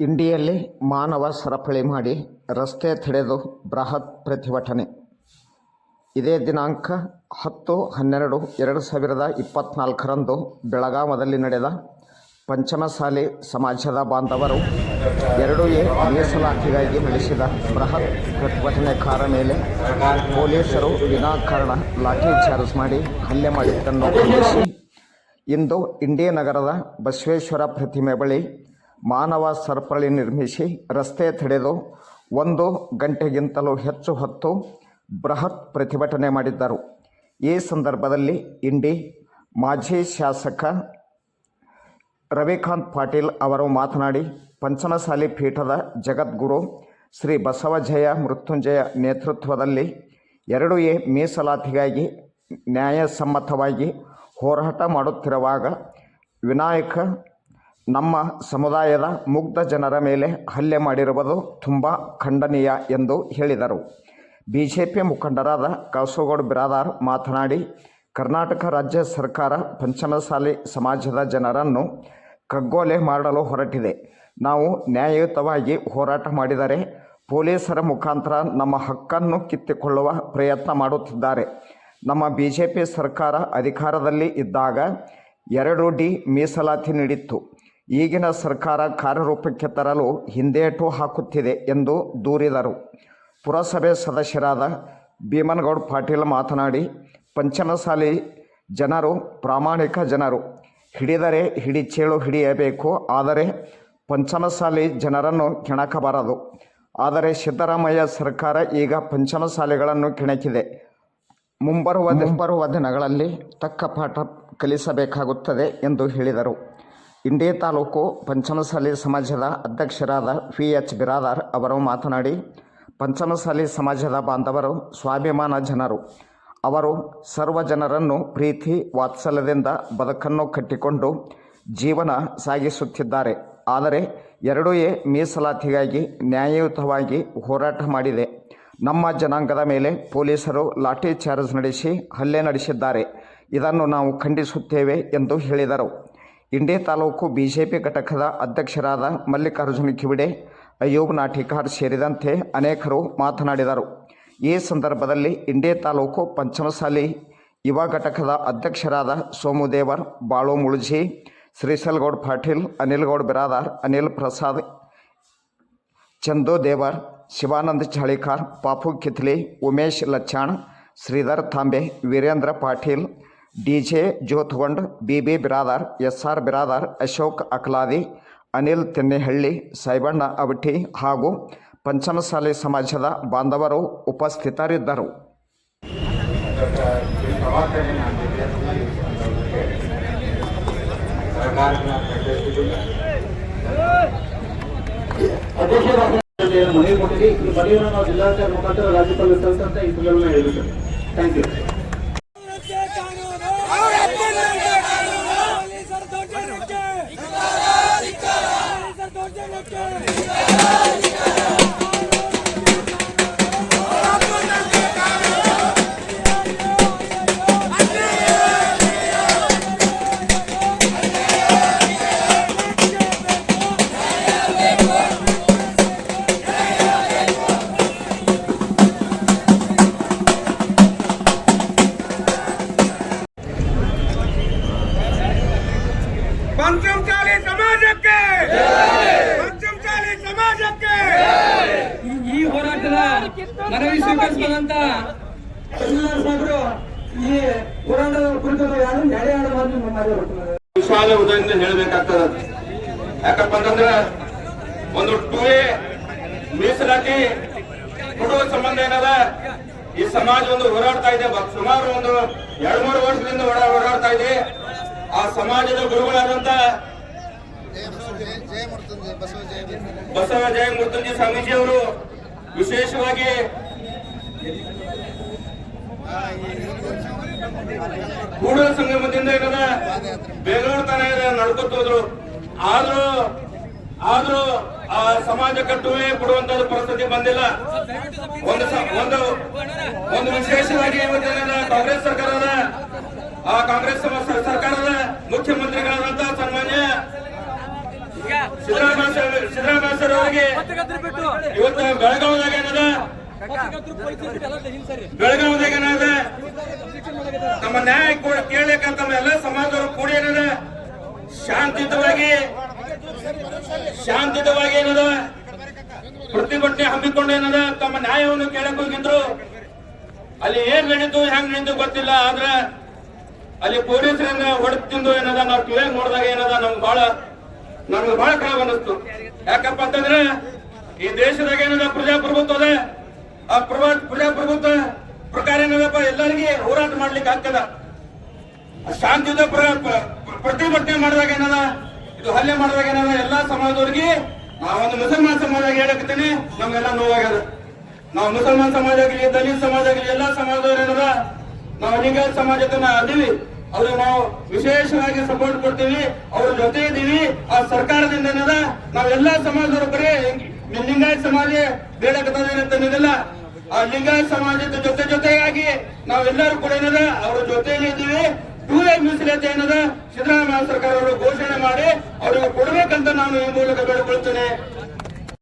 ಇಂಡಿಯಲ್ಲಿ ಮಾನವ ಸರಪಳಿ ಮಾಡಿ ರಸ್ತೆ ತಡೆದು ಬೃಹತ್ ಪ್ರತಿಭಟನೆ. ಇದೇ ದಿನಾಂಕ ಹತ್ತು ಹನ್ನೆರಡು ಎರಡು ಸಾವಿರದ ಇಪ್ಪತ್ತ್ನಾಲ್ಕರಂದು ಬೆಳಗಾವದಲ್ಲಿ ನಡೆದ ಪಂಚಮಸಾಲಿ ಸಮಾಜದ ಬಾಂಧವರು ಎರಡು ಎ ಮೀಸಲಾತಿಗಾಗಿ ನಡೆಸಿದ ಬೃಹತ್ ಪ್ರತಿಭಟನೆ ಕಾರ ಮೇಲೆ ಪೊಲೀಸರು ವಿನಾಕಾರಣ ಲಾಠಿ ಚಾರ್ಜ್ ಮಾಡಿ ಹಲ್ಲೆ ಮಾಡಿದ್ದನ್ನು ಖಂಡಿಸಿ ಇಂದು ಇಂಡಿಯಾ ನಗರದ ಬಸವೇಶ್ವರ ಪ್ರತಿಮೆ ಬಳಿ ಮಾನವ ಸರಪಳಿ ನಿರ್ಮಿಸಿ ರಸ್ತೆ ತಡೆದು ಒಂದು ಗಂಟೆಗಿಂತಲೂ ಹೆಚ್ಚು ಹೊತ್ತು ಬೃಹತ್ ಪ್ರತಿಭಟನೆ ಮಾಡಿದ್ದರು. ಈ ಸಂದರ್ಭದಲ್ಲಿ ಇಂಡಿ ಮಾಜಿ ಶಾಸಕ ರವಿಕಾಂತ್ ಪಾಟೀಲ್ ಅವರು ಮಾತನಾಡಿ ಪಂಚಮಸಾಲಿ ಪೀಠದ ಜಗದ್ಗುರು ಶ್ರೀ ಬಸವಜಯ ಮೃತ್ಯುಂಜಯ ನೇತೃತ್ವದಲ್ಲಿ ಎರಡು ಎ ಮೀಸಲಾತಿಗಾಗಿ ನ್ಯಾಯಸಮ್ಮತವಾಗಿ ಹೋರಾಟ ಮಾಡುತ್ತಿರುವಾಗ ವಿನಾಯಕ ನಮ್ಮ ಸಮುದಾಯದ ಮುಗ್ಧ ಜನರ ಮೇಲೆ ಹಲ್ಲೆ ಮಾಡಿರುವುದು ತುಂಬ ಖಂಡನೀಯ ಎಂದು ಹೇಳಿದರು. ಬಿ ಜೆ ಪಿ ಮುಖಂಡರಾದ ಕಾಸರಗೋಡು ಬಿರಾದಾರ್ ಮಾತನಾಡಿ, ಕರ್ನಾಟಕ ರಾಜ್ಯ ಸರ್ಕಾರ ಪಂಚಮಸಾಲಿ ಸಮಾಜದ ಜನರನ್ನು ಕಗ್ಗೊಲೆ ಮಾಡಲು ಹೊರಟಿದೆ. ನಾವು ನ್ಯಾಯಯುತವಾಗಿ ಹೋರಾಟ ಮಾಡಿದರೆ ಪೊಲೀಸರ ಮುಖಾಂತರ ನಮ್ಮ ಹಕ್ಕನ್ನು ಕಿತ್ತುಕೊಳ್ಳುವ ಪ್ರಯತ್ನ ಮಾಡುತ್ತಿದ್ದಾರೆ. ನಮ್ಮ ಬಿ ಜೆ ಪಿ ಸರ್ಕಾರ ಅಧಿಕಾರದಲ್ಲಿ ಇದ್ದಾಗ ಎರಡು ಡಿ ಮೀಸಲಾತಿ ನೀಡಿತ್ತು. ಈಗಿನ ಸರ್ಕಾರ ಕಾರ್ಯರೂಪಕ್ಕೆ ತರಲು ಹಿಂದೇಟು ಹಾಕುತ್ತಿದೆ ಎಂದು ದೂರಿದರು. ಪುರಸಭೆ ಸದಸ್ಯರಾದ ಭೀಮನಗೌಡ ಪಾಟೀಲ್ ಮಾತನಾಡಿ ಪಂಚಮಸಾಲಿ ಜನರು ಪ್ರಾಮಾಣಿಕ ಜನರು. ಹಿಡಿದರೆ ಹಿಡಿಚೇಳು ಹಿಡಿಯಬೇಕು, ಆದರೆ ಪಂಚಮಸಾಲಿ ಜನರನ್ನು ಕೆಣಕಬಾರದು. ಆದರೆ ಸಿದ್ದರಾಮಯ್ಯ ಸರ್ಕಾರ ಈಗ ಪಂಚಮಸಾಲಿಗಳನ್ನು ಕೆಣಕಿದೆ. ಮುಂಬರುವ ಮುಂಬರುವ ದಿನಗಳಲ್ಲಿ ತಕ್ಕ ಪಾಠ ಕಲಿಸಬೇಕಾಗುತ್ತದೆ ಎಂದು ಹೇಳಿದರು. ಇಂಡಿ ತಾಲೂಕು ಪಂಚಮಸಾಲಿ ಸಮಾಜದ ಅಧ್ಯಕ್ಷರಾದ ವಿ ಎಚ್ ಬಿರಾದಾರ್ ಅವರು ಮಾತನಾಡಿ ಪಂಚಮಸಾಲಿ ಸಮಾಜದ ಬಾಂಧವರು ಸ್ವಾಭಿಮಾನ ಜನರು. ಅವರು ಸರ್ವ ಜನರನ್ನು ಪ್ರೀತಿ, ವಾತ್ಸಲ್ಯದಿಂದ ಬದುಕನ್ನು ಕಟ್ಟಿಕೊಂಡು ಜೀವನ ಸಾಗಿಸುತ್ತಿದ್ದಾರೆ. ಆದರೆ ಎರಡೂ ಮೀಸಲಾತಿಗಾಗಿ ನ್ಯಾಯಯುತವಾಗಿ ಹೋರಾಟ ಮಾಡಿದೆ. ನಮ್ಮ ಜನಾಂಗದ ಮೇಲೆ ಪೊಲೀಸರು ಲಾಠಿ ಚಾರ್ಜ್ ನಡೆಸಿ ಹಲ್ಲೆ ನಡೆಸಿದ್ದಾರೆ. ಇದನ್ನು ನಾವು ಖಂಡಿಸುತ್ತೇವೆ ಎಂದು ಹೇಳಿದರು. ಇಂಡಿ ತಾಲೂಕು ಬಿಜೆಪಿ ಘಟಕದ ಅಧ್ಯಕ್ಷರಾದ ಮಲ್ಲಿಕಾರ್ಜುನ ಕಿವಿಡೆ, ಅಯ್ಯೂಬ್ ನಾಟಿಕಾರ್ ಸೇರಿದಂತೆ ಅನೇಕರು ಮಾತನಾಡಿದರು. ಈ ಸಂದರ್ಭದಲ್ಲಿ ಇಂಡಿ ತಾಲೂಕು ಪಂಚಮಸಾಲಿ ಯುವ ಘಟಕದ ಅಧ್ಯಕ್ಷರಾದ Somudevar, Balu Muluji Shrisalgoud Patil Anil Goud Biradar, Anil Prasad Chandu Devar Shivanand Chalikar, Papu Kitli, Umesh Lachchan, Sridhar Tambe, Virendra Patil D J Jyotgond B B Biradar, S R Biradar, Ashok Akladi Anil Tennehalli Saibanna Avati ಹಾಗೂ ಪಂಚಮಸಾಲಿ ಸಮಾಜದ ಬಾಂಧವರು ಉಪಸ್ಥಿತರಿದ್ದರು. ಮನವಿ ಕೊಟ್ಟಿದ್ದೀವಿ ಈ ಮನವಿಯನ್ನು ನಾವು ಜಿಲ್ಲಾಧಿಕಾರಿ ಮುಖಾಂತರ ರಾಜ್ಯಪಾಲ ಥ್ಯಾಂಕ್ ಯು ಪಂಚಮಸಾಲಿ ಸಮಾಜಕ್ಕೆ. ಪಂಚಮಸಾಲಿ ಸಮಾಜಕ್ಕೆ. ಈ ಹೋರಾಟದ ಮನವಿ ಸ್ವೀಕರಿಸಿದಂತ ಸಾಹೇಬರು ಈ ಹೋರಾಟದ ಕುರಿತು ಯಾರು ನ್ಯಾಯ ಆಡಬಾರ್ದು ವಿಶ್ವಾಸ ಉದಯದಿಂದ ಹೇಳಬೇಕಾಗ್ತದ. ಯಾಕಪ್ಪ ಅಂತಂದ್ರ ಒಂದು ಟೂ ಎ ಮೀಸಲಾತಿ ಕೊಡುವ ಸಂಬಂಧ ಏನದ? ಈ ಸಮಾಜ ಒಂದು ಹೋರಾಡ್ತಾ ಇದೆ. ಸುಮಾರು ಒಂದು ಎರಡ್ ಮೂರು ವರ್ಷದಿಂದ ಹೋರಾ- ಹೋರಾಡ್ತಾ ಇದೆ. ಆ ಸಮಾಜದ ಗುರುಗಳಾದಂತ ಬಸವ ಜಯ ಮೃತ್ಯುಂಜಯ ಸ್ವಾಮೀಜಿ ಅವರು ವಿಶೇಷವಾಗಿ ಕೂಡಲ ಸಂಗಮದಿಂದ ಏನದ ಬೆಂಗಳೂರು ತನ ನಡ್ಕೊತ ಹೋದ್ರು. ಆದ್ರೂ ಆದ್ರೂ ಆ ಸಮಾಜ ಕಟ್ಟುವೆ ಕೊಡುವಂತ ಪರಿಸ್ಥಿತಿ ಬಂದಿಲ್ಲ. ಒಂದು ಒಂದು ಒಂದು ವಿಶೇಷವಾಗಿ ಇವತ್ತಿನ ಕಾಂಗ್ರೆಸ್ ಸರ್ಕಾರದ, ಆ ಕಾಂಗ್ರೆಸ್ ಸಮ- ಸಿದ್ದರಾಮಯ್ಯ ಇವತ್ತು ಬೆಳಗಾವದಾಗ ಏನದ? ಬೆಳಗಾವದಾಗ ಏನದ? ನಮ್ಮ ನ್ಯಾಯ ಕೂಡ ಕೇಳಲಿಕ್ಕೆ ತಮ್ಮ ಎಲ್ಲ ಸಮಾಜದವರು ಕೂಡಿ ಏನದ? ಶಾಂತಿಯುತವಾಗಿ ಶಾಂತಿಯುತವಾಗಿ ಏನದ? ಪ್ರತಿಭಟನೆ ಹಮ್ಮಿಕೊಂಡು ಏನದ? ತಮ್ಮ ನ್ಯಾಯವನ್ನು ಕೇಳಕ್ ಹೋಗಿದ್ರು. ಅಲ್ಲಿ ಏನ್ ನಡೀತು ಹೆಂಗ್ ನಡೀತು ಗೊತ್ತಿಲ್ಲ ಆದ್ರೆ ಅಲ್ಲಿ ಪೊಲೀಸರಿಂದ ಹೊಡೆದು ತಿಂದು ಏನದ? ನಾವು ಕಿವಿಯಾಗಿ ನೋಡಿದಾಗ ಏನದ? ನಮ್ಗೆ ಬಹಳ ನಮ್ಗೆ ಬಹಳ ಕಳವ ಅನ್ನಿಸ್ತು. ಯಾಕಪ್ಪ ಅಂತಂದ್ರೆ ಈ ದೇಶದಾಗ ಏನದ ಪ್ರಜಾಪ್ರಭುತ್ವ ಆ ಪ್ರಭಾ ಪ್ರಜಾಪ್ರಭುತ್ವ ಪ್ರಕಾರ ಏನದಪ್ಪ? ಎಲ್ಲರಿಗೆ ಹೋರಾಟ ಮಾಡ್ಲಿಕ್ಕೆ ಆಗ್ತದ ಶಾಂತಿಯುತ ಪ್ರ- ಪ್ರ- ಪ್ರತಿಭಟನೆ ಮಾಡಿದಾಗ ಏನದ? ಇದು ಹಲ್ಲೆ ಮಾಡಿದಾಗ ಏನದ? ಎಲ್ಲಾ ಸಮಾಜದವ್ರಿಗೆ ಒಂದು ಮುಸಲ್ಮಾನ್ ಸಮಾಜ ಹೇಳಕತ್ತೇನೆ, ನಮ್ಗೆಲ್ಲ ನೋವಾಗ್ಯದ ನಾವು ಮುಸಲ್ಮಾನ್ ಸಮಾಜ ಆಗಲಿ, ದಲಿತ ಸಮಾಜ ಆಗಲಿ, ಎಲ್ಲಾ ಸಮಾಜದವ್ರು ಏನದ? ನಾವು ಲಿಂಗಾಯತ ಸಮಾಜದನ್ನ ಅದೀವಿ. ಅವ್ರಿಗೆ ನಾವು ವಿಶೇಷವಾಗಿ ಸಪೋರ್ಟ್ ಕೊಡ್ತೀವಿ. ಅವ್ರ ಜೊತೆ ಇದ್ದೀವಿ ಆ ಸರ್ಕಾರದಿಂದ ನಾವೆಲ್ಲಾ ಸಮಾಜದವರು ಬರೀ ಲಿಂಗಾಯತ್ ಸಮಾಜ ಬೇಡಕತ್ತದಿಲ್ಲ ಆ ಲಿಂಗಾಯತ್ ಸಮಾಜದ ಜೊತೆ ಜೊತೆಗಾಗಿ ನಾವೆಲ್ಲರೂ ಕೂಡ ಏನದ? ಅವ್ರ ಜೊತೆಯಲ್ಲಿ ಇದ್ದೀವಿ ಎ ಮೀಸಲಾತಿ ಏನದ? ಸಿದ್ದರಾಮಯ್ಯ ಸರ್ಕಾರ ಅವರು ಘೋಷಣೆ ಮಾಡಿ ಅವ್ರಿಗೆ ಕೊಡಬೇಕಂತ ನಾನು ಈ ಮೂಲಕ ಬೇಡಿಕೊಳ್ತೇನೆ